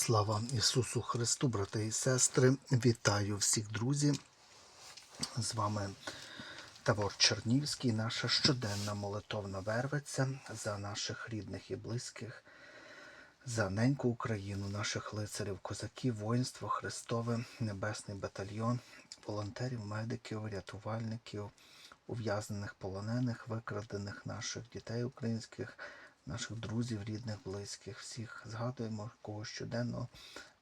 Слава Ісусу Христу, брати і сестри! Вітаю всіх друзів! З вами Тавор Чернівський, наша щоденна молитовна вервиця за наших рідних і близьких, за неньку Україну, наших лицарів, козаків, воїнство Христове, Небесний батальйон, волонтерів, медиків, рятувальників, ув'язнених полонених, викрадених наших дітей українських, наших друзів, рідних, близьких, всіх згадуємо, кого щоденно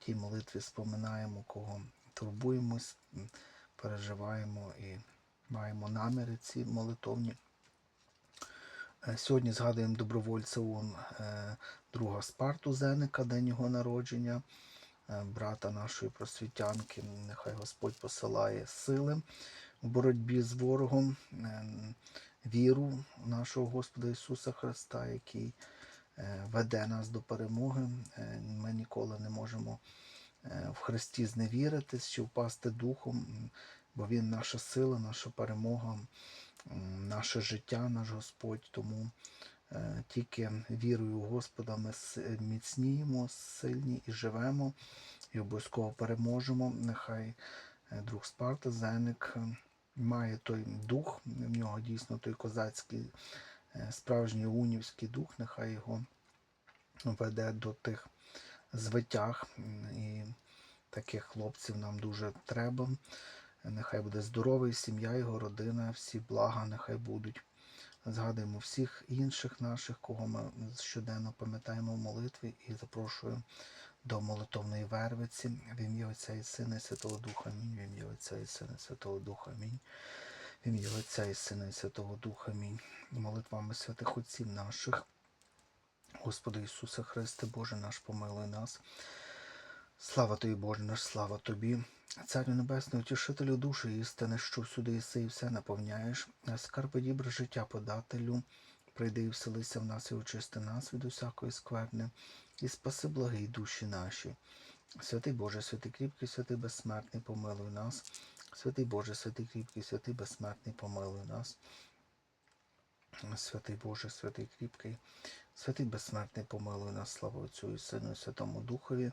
в тій молитві споминаємо, кого турбуємось, переживаємо і маємо наміри ці молитовні. Е, Сьогодні згадуємо добровольця ООН е, друга Спарту Зеника, день його народження, е, брата нашої просвітянки. Нехай Господь посилає сили в боротьбі з ворогом, віру нашого Господа Ісуса Христа, який е, веде нас до перемоги. Е, Ми ніколи не можемо е, в Христі зневіритись чи впасти духом, бо Він наша сила, наша перемога, наше життя, наш Господь. Тому тільки вірою в Господа ми міцніємо, сильні і живемо, і обов'язково переможемо. Нехай друг Спарта, Зеник має той дух, в нього дійсно той козацький, е, справжній унівський дух, нехай його веде до тих звитяг. І таких хлопців нам дуже треба. Нехай буде здоровий, сім'я, його родина, всі блага нехай будуть. Згадуємо всіх інших наших, кого ми щоденно пам'ятаємо в молитві і запрошую до молитовної вервиці в ім'я Отця і Сина і Святого Духа. Амінь. В ім'я Отця і Сина і Святого Духа. Амінь. В ім'я Отця і Сина і Святого Духа. Амінь. Молитвами святих Отців наших. Господи Ісусе Христе, Боже наш, помилуй нас. Слава Тобі, Боже наш, слава Тобі, Царю Небесний, утішителю душі істини, що всюди єси і все наповняєш, скарби дібре життя подателю, прийди і вселися в нас і очисти нас від усякої скверни, і спаси благий душі наші. Святий Боже, святий кріпкий, святий безсмертний, помилуй нас. Святий Боже, святий кріпкий, святий безсмертний, помилуй нас. Святий Боже, святий кріпкий, святий безсмертний, помилуй нас, слава Отцю і Сину, і Святому Духові,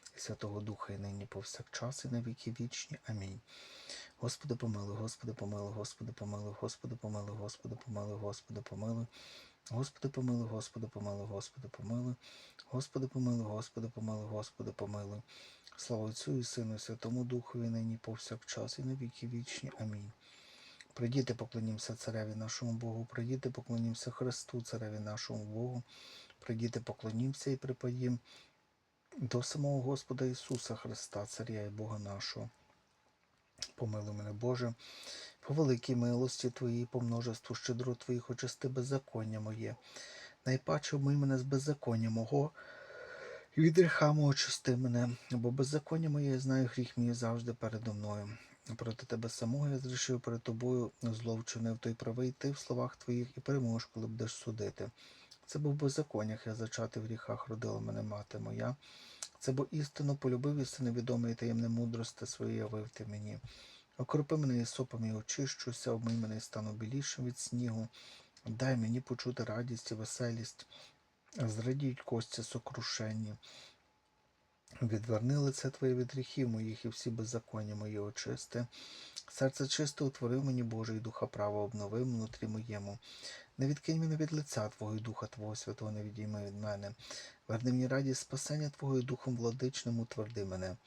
Святого Духа, і нині повсякчас, і на віки вічні. Амінь. Господи, помилуй, Господи, помилуй, Господи, помилуй, Господи, помилуй, Господи, помилуй, Господи, помилуй. Господи, помилуй, Господи, помилуй, Господи, помилуй. Господи, помилуй, Господи, помилуй, Господи, помилуй. Слава Отцю і Сину, і Святому Духу, і нині повсякчас, і на віки вічні. Амінь. Прийдіте, поклонімося цареві нашому Богу, прийдіте, поклонімося Христу, цареві нашому Богу, прийдіте, поклонімося і припадім до самого Господа Ісуса Христа, Царя і Бога нашого. Помилуй мене, Боже, по великій милості Твоїй, по множеству щедро Твоїх очисти беззаконня моє. Найпаче обмий мене з беззаконня мого, і від гріха мого очисти мене, бо беззаконня моє я знаю гріх мій завжди передо мною. Проти тебе самого я зрішив перед тобою зло вчинив той правий ти в словах твоїх і переможеш, коли будеш судити. Це був беззаконнях, я зачати в гріхах родила мене мати моя. Це бо істину полюбив і все невідоме таємне мудрости своє явив ти мені. Окропи мене і сопом і очищуся, обмий мене і стану білішим від снігу. Дай мені почути радість і веселість. Зрадіють кості сокрушенні. Відверни лице Твоє від гріхів моїх і всі беззаконня мої очисти. Серце чисте утворив мені Боже, духа права обновив внутрі моєму. Не відкинь мене від лиця Твого і Духа Твого Святого не відійми від мене. Верни мені радість спасення Твого і Духом владичним утверди мене.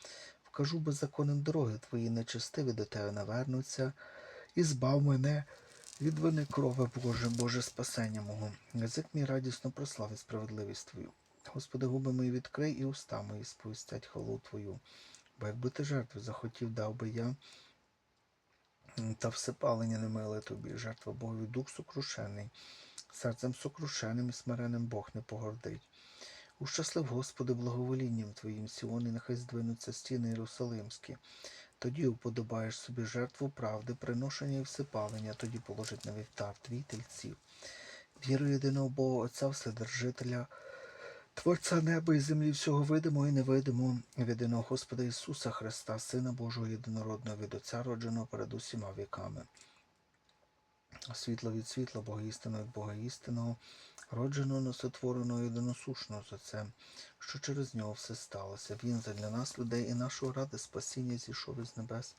Вкажу беззаконним дороги Твої нечестиві до Тебе навернуться, і збав мене від вини крови Боже, Боже спасення мого. Язик мій радісно прославить справедливість Твою. Господи, губи мої відкрий і уста мої сповістять хвалу Твою. Бо якби ти жертву захотів, дав би я, та всепалення не миле тобі, жертва Богові дух сокрушений, серцем сокрушеним і смиреним Бог не погордить. Ущаслив, Господи, благоволінням Твоїм Сіони, нехай здвинуться стіни Єрусалимські. Тоді уподобаєш собі жертву правди, приношення і всипалення, тоді положить на вівтар твій тельців. Віру єдиного Бога Отця, Вседержителя, Творця неба і землі, всього видимого і невидимого, від єдиного Господа Ісуса Христа, Сина Божого єдинородного від Отця, родженого перед усіма віками. Світло від світла, Бога істинного від Бога істинного, родженого, несотвореного, єдиносушного з Отцем, що через нього все сталося. Він задля нас, людей і нашого ради спасіння зійшов із небес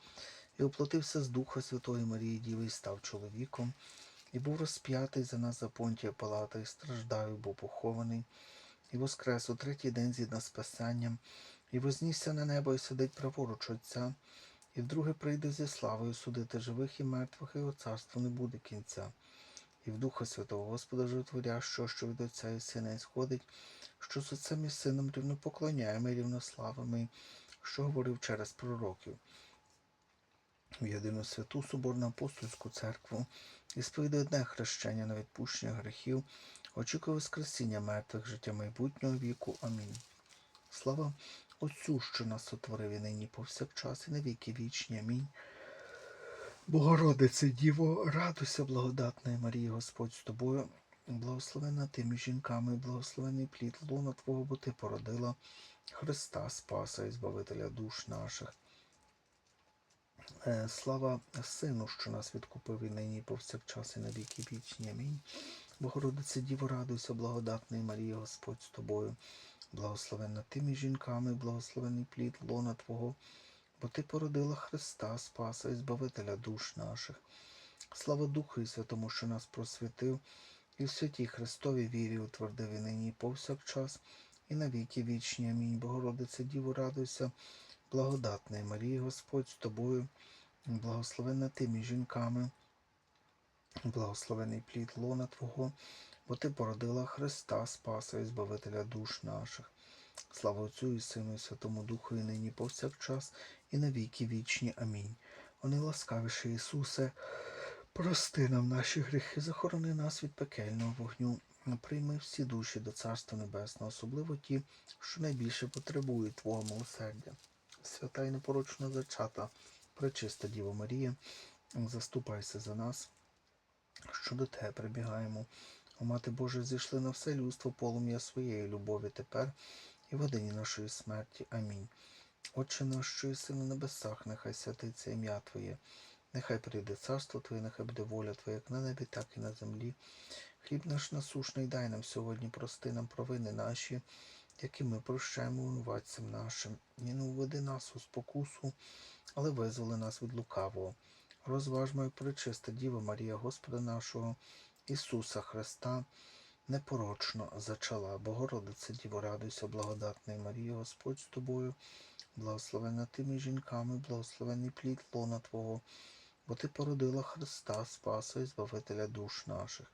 і оплатився з Духа Святої Марії Діви і став чоловіком, і був розп'ятий за нас за понтія Палата, і страждав, і був похований, і воскрес у третій день згідно з Писанням, і вознісся на небо, і сидить праворуч Отця, і вдруге прийде зі славою судити живих і мертвих, і його царству не буде кінця. І в Духа Святого Господа Животворящого, що що від Отця і Сина ісходить, що з Отцем і Сином рівнопоклоняємо і рівнославимо, і що говорив через пророків. В єдину святу Соборну апостольську церкву і сповідає одне хрещення на відпущення гріхів, очікує Воскресіння мертвих, життя майбутнього віку. Амінь. Слава Отцю, що нас сотворив і нині повсякчас, і на віки вічні. Амінь. Богородице, Діво, радуйся, благодатна Марія, Господь з тобою, благословена ти між жінками, благословений плід луна Твого, бо ти породила Христа, Спаса і Збавителя душ наших. Е, Слава Сину, що нас відкупив і нині повсякчас і на віки вічні. Амінь. Богородице, Діво, радуйся, благодатна Марія, Господь з тобою, благословена ти між жінками, благословений плід лона Твого, бо ти породила Христа, Спаса і Збавителя душ наших. Слава Духу і Святому, що нас просвятив, і в святій Христові вірі утвердив і нині повсякчас, і на віки вічні. Амінь. Богородице, Діво, радуйся, благодатна Марія, Господь з тобою, благословена ти між жінками, благословений плід лона Твого, бо ти породила Христа, Спаса і Збавителя душ наших. Слава Отцю і Сину, і Святому Духу, і нині повсякчас, і на віки вічні. Амінь. О найласкавіший Ісусе, прости нам наші гріхи, захорони нас від пекельного вогню, прийми всі душі до Царства Небесного, особливо ті, що найбільше потребують Твого милосердя. Свята і непорочна зачата, пречиста Діво Марія, заступайся за нас, що до Тебе прибігаємо. О, Мати Божа, зійшли на все людство полум'я своєї любові тепер і в годині нашої смерті. Амінь. Отче наш, що єси на небесах, нехай святиться ім'я Твоє, нехай прийде царство Твоє, нехай буде воля Твоя, як на небі, так і на землі. Хліб наш насушний дай нам сьогодні, прости нам провини наші, які ми прощаємо винуватцям нашим. І не уведи нас у спокусу, але визволи нас від лукавого. Розважмо, як пречиста Діва Марія, Господа нашого, Ісуса Христа, непорочно зачала. Богородице, Діво, радуйся, благодатна Марія, Господь з тобою, благословена ти між жінками, благословений плід лона Твого, бо ти породила Христа, Спаса і Збавителя душ наших.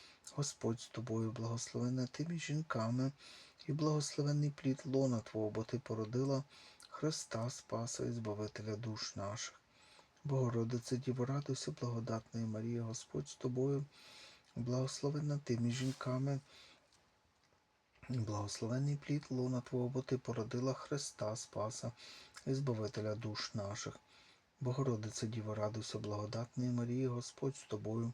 Господь з тобою, благословенна ти між жінками, і благословений плід лона Твого, бо ти породила Христа, Спаса і Збавителя душ наших. Богородице, Діво, радуйся, благодатна Марія, Господь з тобою, Благословенна ти між жінками, благословений плід лона Твого, бо ти породила Христа, Спаса і Збавителя душ наших. Богородице, Діво, радуйся, благодатної Марії, Господь з тобою.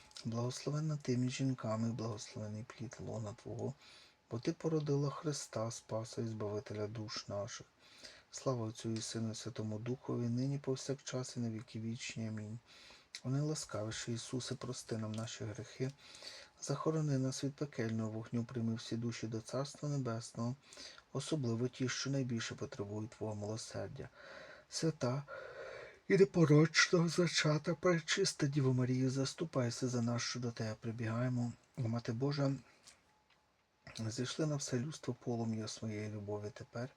благословенна ти жінками, благословений плід лона Твого, бо ти породила Христа, Спаса і Збавителя душ наших. Слава Отцю і Сину Святому Духові, нині повсякчас і на віки вічні. Амінь. Вони ласкавіші, Ісусе, прости нам наші грехи, захорони нас від пекельного вогню, прийми всі душі до Царства Небесного, особливо ті, що найбільше потребують Твого милосердя. Свята і непорочного зачата, пречиста Діво Марія, заступайся за нас, що до Тебе прибігаємо. Мати Божа, зійшли на все людство полум'я своєї любові тепер,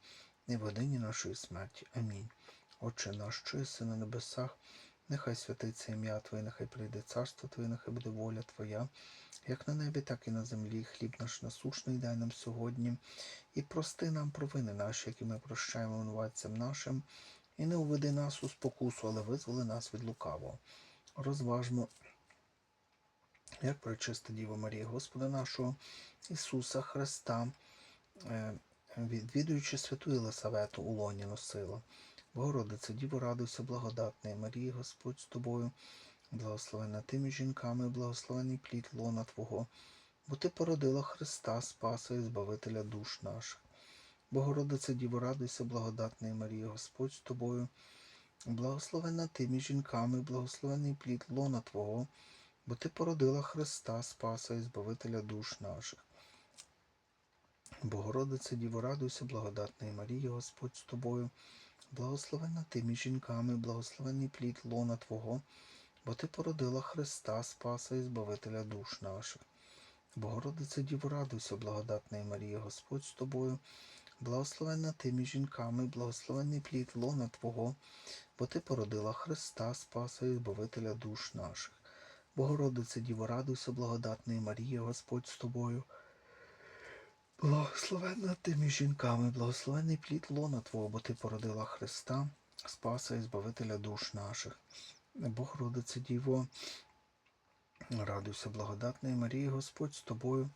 і в годині нашої смерті. Амінь. Отче наш, що єси на небесах, нехай святиться ім'я Твоє, нехай прийде царство Твоє, нехай буде воля Твоя, як на небі, так і на землі. Хліб наш насушний дай нам сьогодні, і прости нам провини наші, які ми прощаємо винуватцям нашим, і не уведи нас у спокусу, але визволи нас від лукавого. Розважмо, як пречиста Діва Марія, Господа нашого Ісуса Христа, е, відвідуючи святу Єлисавету у лоні носила. Богородице, Діво, радуйся, благодатної Марії, Господь з тобою, благословена ти між жінками, благословений плід лона Твого, бо ти породила Христа, Спаса і Збавителя душ наших. Богородице, Діво, радуйся, благодатної Марії, Господь з тобою, благословена ти між жінками, благословений плід лона Твого, бо ти породила Христа, Спаса і Збавителя душ наших. Богородице, Діво, радуйся, благодатної Марії, Господь з тобою, благословена ти між жінками, благословений плід лона Твого, бо ти породила Христа, Спаса і Збавителя душ наших. Богородице, Діво, радуйся, благодатної Марії, Господь з тобою, благословена ти між жінками, благословений плід лона Твого, бо ти породила Христа, Спаса і Збавителя душ наших. Богородице, Діво, радуйся, благодатної Марії, Господь з тобою. Благословенна ти між жінками, благословений плід лона Твого, бо ти породила Христа, Спаса і Збавителя душ наших. Богородице Діво, радуйся, благодатної Марії, Господь з тобою,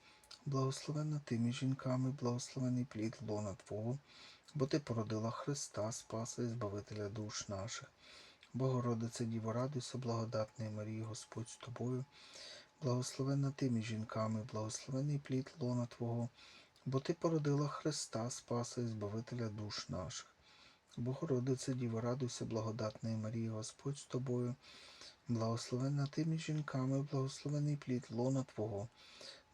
благословенна ти між жінками, благословений плід лона Твого, бо ти породила Христа, Спаса і Збавителя душ наших. Богородице Діво, радуйся, благодатної Марії, Господь з тобою, благословенна ти між жінками, благословений плід лона Твого, бо ти породила Христа, Спаса і Збавителя душ наших. Богородице Діво, радуйся, благодатної Марії, Господь з тобою, благословенна ти між жінками, благословений плід лона Твого,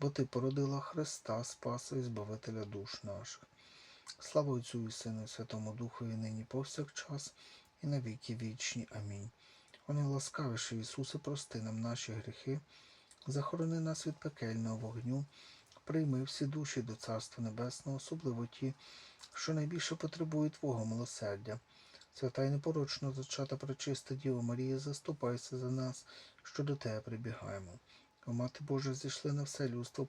бо ти породила Христа, Спаса і Збавителя душ наших. Слава Отцю і Сину і Святому Духові, нині повсякчас і на віки вічні. Амінь. О найласкавіший Ісусе, прости нам наші гріхи, захорони нас від пекельного вогню, прийми всі душі до Царства Небесного, особливо ті, що найбільше потребують Твого милосердя. Свята й непорочно зачата пречиста Діва Марія, заступайся за нас, що до Тебе прибігаємо. Мати Божа, зійшли на все людство